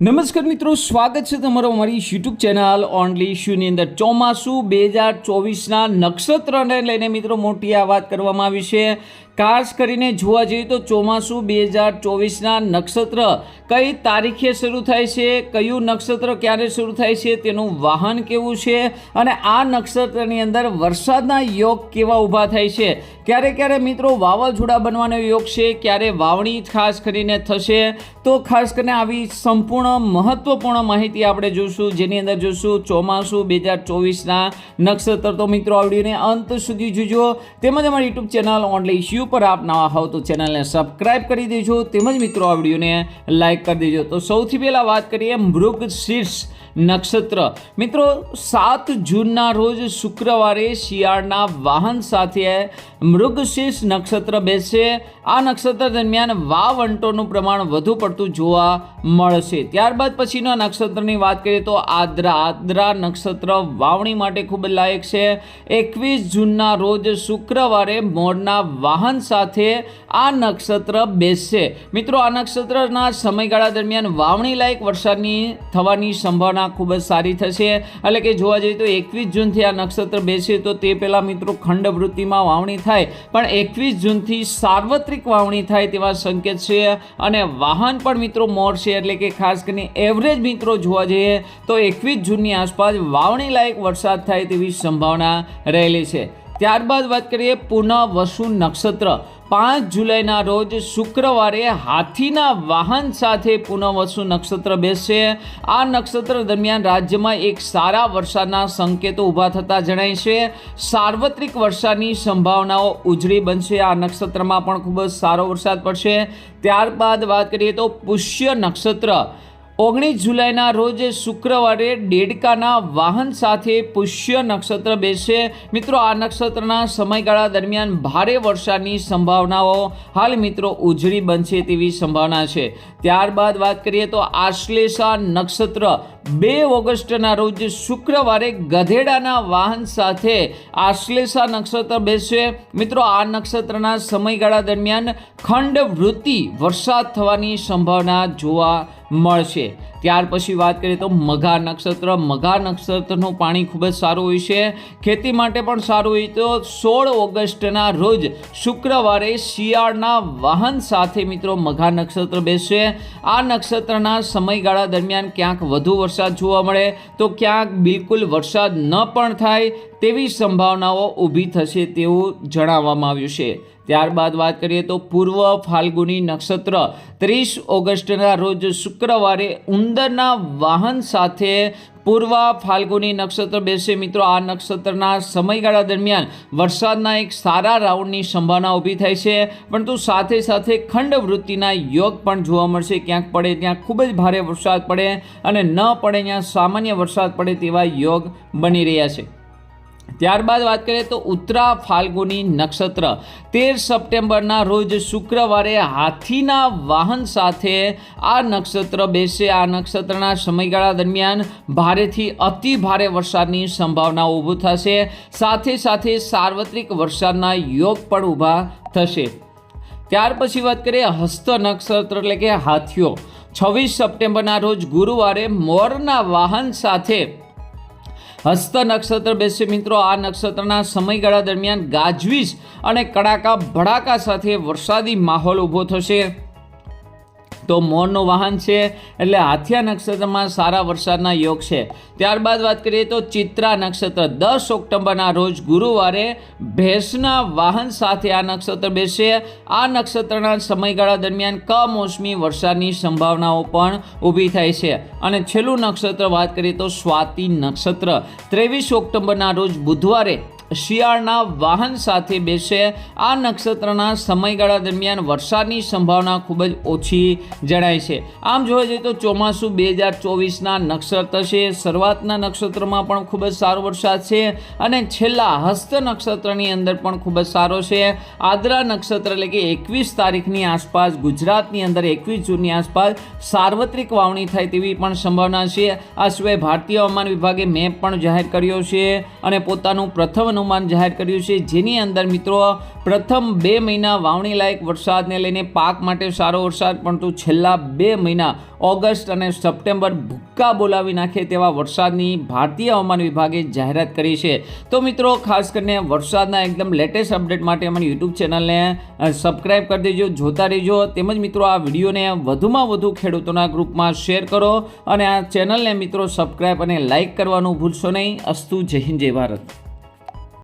નમસ્કાર મિત્રો, સ્વાગત છે તમારો અમારી યુટ્યુબ ચેનલ ઓનલી શૂની અંદર. ચોમાસું બે હજાર ચોવીસના નક્ષત્રને લઈને મિત્રો મોટી આ વાત કરવામાં આવી છે. ખાસ કરીને જોવા જઈએ તો ચોમાસું બે હજાર ચોવીસના નક્ષત્ર કઈ તારીખે શરૂ થાય છે, કયું નક્ષત્ર ક્યારે શરૂ થાય છે તેનું વાહન કેવું છે અને આ નક્ષત્રની અંદર વરસાદના યોગ કેવા ઊભા થાય છે? ક્યારે ક્યારે મિત્રો વાવાઝોડા બનવાનો યોગ છે, ક્યારે વાવણી ખાસ કરીને થશે? તો ખાસ કરીને આવી સંપૂર્ણ મહત્વપૂર્ણ માહિતી આપણે જોઈશું જેની અંદર જોઈશું ચોમાસું બે હજાર ચોવીસના નક્ષત્ર. તો મિત્રો આવડીને અંત સુધી જોજો. તેમજ અમારી યુટ્યુબ ચેનલ ઓનલી શ્યુ પર આપ નવા હોવ તો ચેનલને સબસ્ક્રાઇબ કરી દેજો તેમજ મિત્રો આ વિડીયોને લાઇક કરી દેજો. તો સૌથી પહેલાં વાત કરીએ મૃગ શીર્ષ નક્ષત્ર. મિત્રો, સાત જૂનના રોજ શુક્રવારે શિયાળના વાહન સાથે મૃગશીર્ષ નક્ષત્ર બેસશે. આ નક્ષત્ર દરમિયાન વાવ અંટોનું પ્રમાણ વધુ પડતું જોવા મળશે. ત્યારબાદ પછીના નક્ષત્રની વાત કરીએ તો આદ્રા. આદ્રા નક્ષત્ર વાવણી માટે ખૂબ લાયક છે. એકવીસ જૂનના રોજ શુક્રવારે મોરના વાહન સાથે આ નક્ષત્ર બેસશે. મિત્રો, આ નક્ષત્રના સમયગાળા દરમિયાન વાવણી લાયક વરસાદની થવાની સંભાવના ખૂબ જ સારી થશે. એટલે કે જોવા જઈએ તો એકવીસ જૂનથી આ નક્ષત્ર બેસે તો તે પહેલાં મિત્રો ખંડવૃત્તિમાં વાવણી થાય. પણ એકવીસ જૂનથી સાર્વત્રિક વાવણી થાય તેવા સંકેત છે અને વાહન પણ મિત્રો મોર છે એટલે કે ખાસ કરીને એવરેજ મિત્રો જોવા જઈએ તો એકવીસ જૂનની આસપાસ વાવણી લાયક વરસાદ થાય તેવી સંભાવના રહેલી છે. ત્યારબાદ વાત કરીએ પુનઃ વસુ નક્ષત્ર. પાંચ જુલાઈના રોજ શુક્રવારે હાથીના વાહન સાથે પુનઃવસુ નક્ષત્ર બેસશે. આ નક્ષત્ર દરમિયાન રાજ્યમાં એક સારા વરસાદના સંકેતો ઊભા થતા જણાય છે. સાર્વત્રિક વરસાદની સંભાવનાઓ ઉજળી બનશે. આ નક્ષત્રમાં પણ ખૂબ જ સારો વરસાદ પડશે. ત્યારબાદ વાત કરીએ તો પુષ્ય નક્ષત્ર. ઓગણીસ જુલાઈના રોજ શુક્રવારે ડેડકાના વાહન સાથે પુષ્ય નક્ષત્ર બેસે. મિત્રો, આ નક્ષત્રના સમયગાળા દરમિયાન ભારે વરસાદની સંભાવનાઓ હાલ મિત્રો ઉજળી બનશે તેવી સંભાવના છે. ત્યારબાદ વાત કરીએ તો આશ્લેષા નક્ષત્ર બે ઓગસ્ટના રોજ શુક્રવારે ગધેડાના વાહન સાથે આશ્લેષા નક્ષત્ર બેસશે. મિત્રો, આ નક્ષત્રના સમયગાળા દરમિયાન ખંડ વૃત્તિ વરસાદ થવાની સંભાવના જોવા મળશે. ત્યાર પછી વાત કરીએ તો મઘા નક્ષત્ર. મઘા નક્ષત્રનું પાણી ખૂબ જ સારું હોય છે. ખેતી માટે પણ સારું હોય તો સોળ ઓગસ્ટના રોજ શુક્રવારે શિયાળના વાહન સાથે મિત્રો મઘા નક્ષત્ર બેસશે. આ નક્ષત્રના સમયગાળા દરમિયાન ક્યાંક વધુ વરસાદ જોવા મળે તો ક્યાંક બિલકુલ વરસાદ ન પણ થાય તેવી સંભાવનાઓ ઊભી થશે તેવું જણાવવામાં આવ્યું છે. ત્યારબાદ વાત કરીએ તો પૂર્વ ફાલ્ગુની નક્ષત્ર. ત્રીસ ઓગસ્ટના રોજ શુક્રવારે ઉંદરના વાહન સાથે પૂર્વ ફાલ્ગુની નક્ષત્ર બેસે. મિત્રો, આ નક્ષત્રના સમયગાળા દરમિયાન વરસાદના એક સારા રાઉન્ડની સંભાવના ઊભી થાય છે. પરંતુ સાથે સાથે ખંડ વૃત્તિના યોગ પણ જોવા મળશે. ક્યાંક પડે ત્યાં ખૂબ જ ભારે વરસાદ પડે અને ન પડે ત્યાં સામાન્ય વરસાદ પડે તેવા યોગ બની રહ્યા છે. ત્યારબાદ વાત કરીએ તો ઉત્તરા ફાલ્ગુની નક્ષત્ર. તેર સપ્ટેમ્બરના રોજ શુક્રવારે હાથીના વાહન સાથે આ નક્ષત્ર બેસે. આ નક્ષત્રના સમયગાળા દરમિયાન ભારેથી અતિ ભારે વરસાદની સંભાવના ઊભું થશે. સાથે સાથે સાર્વત્રિક વરસાદના યોગ પણ ઊભા થશે. ત્યાર પછી વાત કરીએ હસ્ત નક્ષત્ર એટલે કે હાથીઓ. છવ્વીસ સપ્ટેમ્બરના રોજ ગુરુવારે મોરના વાહન સાથે હસ્ત નક્ષત્ર બેસે મિત્રો. આ નક્ષત્રના સમયગાળા દરમિયાન ગાજવીજ અને કડાકા ભડાકા સાથે વરસાદી માહોલ ઊભો થશે. તો મોરનું વાહન છે, એટલે હાથિયા નક્ષત્રમાં સારા વરસાદના યોગ છે. ત્યારબાદ વાત કરીએ તો ચિત્રા નક્ષત્ર. દસ ઓક્ટોબરના રોજ ગુરુવારે ભેંસના વાહન સાથે આ નક્ષત્ર બેસે. આ નક્ષત્રના સમયગાળા દરમિયાન કમોસમી વરસાદની સંભાવનાઓ પણ ઊભી થાય છે. અને છેલ્લું નક્ષત્ર વાત કરીએ તો સ્વાતિ નક્ષત્ર. ત્રેવીસ ઓક્ટોબરના રોજ બુધવારે શિયાળના વાહન સાથે બેસે. આ નક્ષત્રના સમયગાળા દરમિયાન વરસાદની સંભાવના ખૂબ જ ઓછી જણાય છે. આમ જોવા જઈએ તો ચોમાસું બે હજાર ચોવીસના નક્ષત્ર છે. શરૂઆતના નક્ષત્રમાં પણ ખૂબ જ સારો વરસાદ છે અને છેલ્લા હસ્ત નક્ષત્રની અંદર પણ ખૂબ જ સારો છે. આદ્રા નક્ષત્ર એટલે કે એકવીસ તારીખની આસપાસ, ગુજરાતની અંદર એકવીસ જૂનની આસપાસ સાર્વત્રિક વાવણી થાય તેવી પણ સંભાવના છે. આ સિવાય ભારતીય હવામાન વિભાગે મેપ પણ જાહેર કર્યો છે અને પોતાનું પ્રથમ અનુમાન જાહેર કર્યું છે. જેની અંદર મિત્રો, પ્રથમ બે મહિના વાવણી લાયક વરસાદને લઈને પાક માટે સારો વરસાદ, પરંતુ છેલ્લા બે મહિના ઓગસ્ટ અને સપ્ટેમ્બર ભૂક્કા બોલાવી નાખે તેવા વરસાદની ભારતીય હવામાન વિભાગે જાહેરાત કરી છે. તો મિત્રો, ખાસ કરીને વરસાદના એકદમ લેટેસ્ટ અપડેટ માટે અમારી યુટ્યુબ ચેનલને સબસ્ક્રાઈબ કરી દેજો, જોતા રહેજો. તેમજ મિત્રો, આ વિડીયોને વધુમાં વધુ ખેડૂતોના ગ્રુપમાં શેર કરો અને આ ચેનલને મિત્રો સબસ્ક્રાઈબ અને લાઇક કરવાનું ભૂલશો નહીં. અસ્તુ જય હિન્દ, જય ભારત.